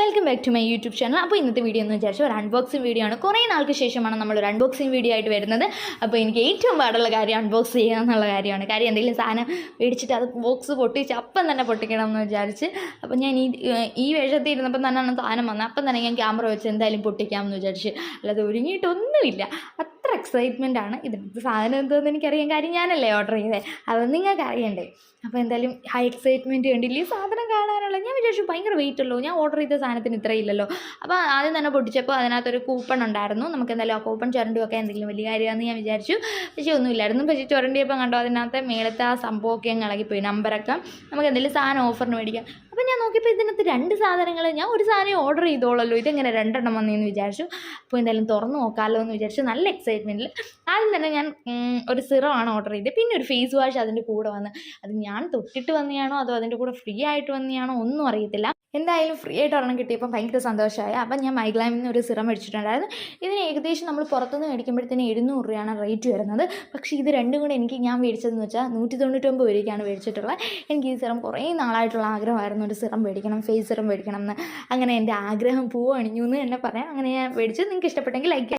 Welcome back to my YouTube channel അപ്പോൾ ഇന്നത്തെ video എന്ന് വിചാരിച്ചാൽ ഒരു അൺബോക്സിംഗ് വീഡിയോ ആണ്. കുറേ നാൾക്ക് ശേഷമാണ് നമ്മൾ ഒരു അൺബോക്സിംഗ് വീഡിയോ ആയിട്ട് വരുന്നത്. അപ്പോൾ എനിക്ക് ഏറ്റവും പാടുള്ള കാര്യം അൺബോക്സ് ചെയ്യുക എന്നുള്ള കാര്യമാണ്. കാര്യം എന്തെങ്കിലും സാധനം മേടിച്ചിട്ട് അത് ബോക്സ് പൊട്ടിച്ച് അപ്പം തന്നെ പൊട്ടിക്കണം എന്ന് വിചാരിച്ച്. അപ്പം ഞാൻ ഈ ഈ വേഷത്തിൽ ഇരുന്നപ്പം തന്നെയാണ് സാധനം വന്നത്. അപ്പം തന്നെ ഞാൻ ക്യാമറ വെച്ച് എന്തായാലും പൊട്ടിക്കാമെന്ന് വിചാരിച്ച്. അല്ലാതെ ഒരുങ്ങിയിട്ടൊന്നുമില്ല. എക്സൈറ്റ്മെന്റ് ആണ്. ഇത് സാധനം എന്തോന്ന് എനിക്കറിയാൻ കാര്യം ഞാനല്ലേ ഓർഡർ ചെയ്തത് അത് നിങ്ങൾക്ക് അറിയണ്ടേ അപ്പോൾ എന്തായാലും ഹൈ എക്സൈറ്റ്മെന്റ് കണ്ടില്ല സാധനം കാണാനുള്ള? ഞാൻ വിചാരിച്ചു ഭയങ്കര വെയിറ്റ് ഉള്ളൂ. ഞാൻ ഓർഡർ ചെയ്ത സാധനത്തിന് ഇത്രയില്ലല്ലോ അപ്പോൾ ആദ്യം തന്നെ പൊട്ടിച്ചപ്പോൾ അതിനകത്തൊരു കൂപ്പൺ ഉണ്ടായിരുന്നു. നമുക്ക് എന്തായാലും ആ കൂപ്പൺ ചുരണ്ടുമൊക്കെ എന്തെങ്കിലും വലിയ കാര്യമാണെന്ന് ഞാൻ വിചാരിച്ചു. പക്ഷേ ഒന്നുമില്ലായിരുന്നു. പക്ഷേ ചുരണ്ടിയപ്പോൾ കണ്ടോ അതിനകത്ത് മേളത്തെ ആ സംഭവമൊക്കെ അങ്ങ് ഇളകിപ്പോയി. നമ്പറൊക്കെ നമുക്ക് എന്തെങ്കിലും സാധനം ഓഫറിന് മേടിക്കാം. അപ്പോൾ ഞാൻ നോക്കിയപ്പോൾ ഇതിനകത്ത് രണ്ട് സാധനങ്ങൾ ഞാൻ ഒരു സാധനം ഓർഡർ ചെയ്തോളല്ലോ. ഇതെങ്ങനെ രണ്ടെണ്ണം വന്നതെന്ന് വിചാരിച്ചു. അപ്പോൾ എന്തായാലും തുറന്ന് നോക്കാമല്ലോ എന്ന് വിചാരിച്ചു. നല്ല എക്സൈറ്റ്മെന്റിൽ ആദ്യം തന്നെ ഞാൻ ഒരു സിറം ആണ് ഓർഡർ ചെയ്തത്. പിന്നെ ഒരു ഫേസ് വാഷ് അതിന്റെ കൂടെ വന്ന്. അത് ഞാൻ തൊട്ടിട്ട് വന്നതാണോ അതോ അതിന്റെ കൂടെ ഫ്രീ ആയിട്ട് വന്നതാണോ ഒന്നും അറിയത്തില്ല. എന്തായാലും ഫ്രീ ആയിട്ട് ഒരെണ്ണം കിട്ടിയപ്പോൾ ഭയങ്കര സന്തോഷമായി അപ്പം ഞാൻ മൈഗ്ലാമിൽ നിന്ന് ഒരു സിറം മേടിച്ചിട്ടുണ്ടായിരുന്നു. ഇതിന് ഏകദേശം നമ്മൾ പുറത്തുനിന്ന് മേടിക്കുമ്പോഴത്തേന് എഴുന്നൂറ് രൂപയാണ് റേറ്റ് വരുന്നത്. പക്ഷേ ഇത് രണ്ടും കൂടെ എനിക്ക് ഞാൻ മേടിച്ചതെന്ന് വെച്ചാൽ നൂറ്റി തൊണ്ണൂറ്റൊമ്പത് രൂപയ്ക്കാണ് മേടിച്ചിട്ടുള്ളത്. എനിക്ക് ഈ സിറം കുറേ നാളായിട്ടുള്ള ആഗ്രഹമായിരുന്നു. ഒരു സിറം മേടിക്കണം ഫേസ് സിറം മേടിക്കണം എന്ന്. അങ്ങനെ എന്റെ ആഗ്രഹം പൂവണിഞ്ഞു എന്ന് തന്നെ പറയാം. അങ്ങനെ ഞാൻ മേടിച്ചു. നിങ്ങൾക്ക് ഇഷ്ടപ്പെട്ടെങ്കിൽ ലൈക്ക്